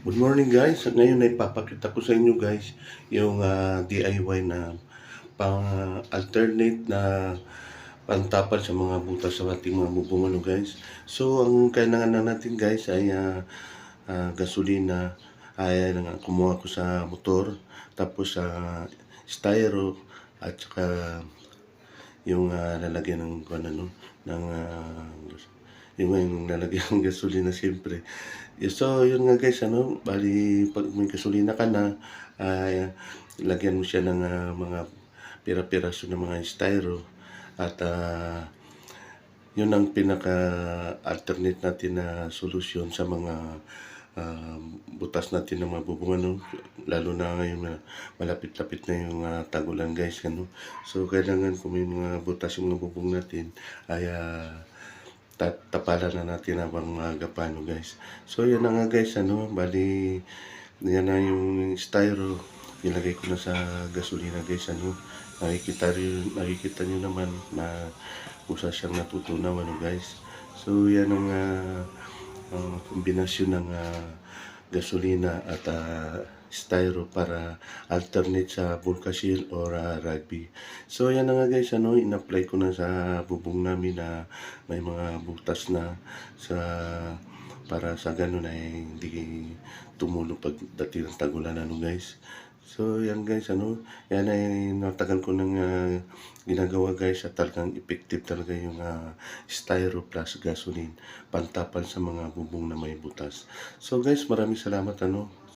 Good morning guys. Ngayon ay papakita ko sa inyo guys yung ah, DIY na pang alternate na pantapal sa mga butas sa ating mga bubong ano guys. So ang kailangan na natin guys ay ah, ah, gasolina ay ah, kumuha ko sa motor tapos sa styro at saka yung ah, lalagyan ng ano ng ah, yung yung lalagyan ng gasolina siyempre. So, yun nga guys, ano, bali, pag may gasolina ka na, ay, lagyan mo siya ng ah, mga pira-piraso ng mga styro at ah, yun ang pinaka-alternate natin na solusyon sa mga ah, butas natin ng mga bubong, ano, lalo na ngayon malapit-lapit na yung ah, tagulan guys, ano. So, kailangan kung may mga butas yung mga natin, ay ah, tat tapalan na natin habang maaga pa, guys. So, yan na nga guys, ano, bali, yan na yung styro, nilagay ko na sa gasolina guys, ano, nakikita rin, nakikita nyo naman na kusa siyang natutunaw, ano guys. So, yan ang ah, ang kombinasyon ng ah, gasolina at ah, styro para alternate sa Volcasil or ah, rugby. So yan na nga guys, ano, in-apply ko na sa bubong namin na may mga butas na sa para sa ganun ay hindi tumulo pagdating ng tagulan ano guys. So yan guys, ano, yan ay natagal ko nang ah, ginagawa guys at talagang effective talaga yung ah, styro plus gasoline pantapal sa mga bubong na may butas. So guys, maraming salamat ano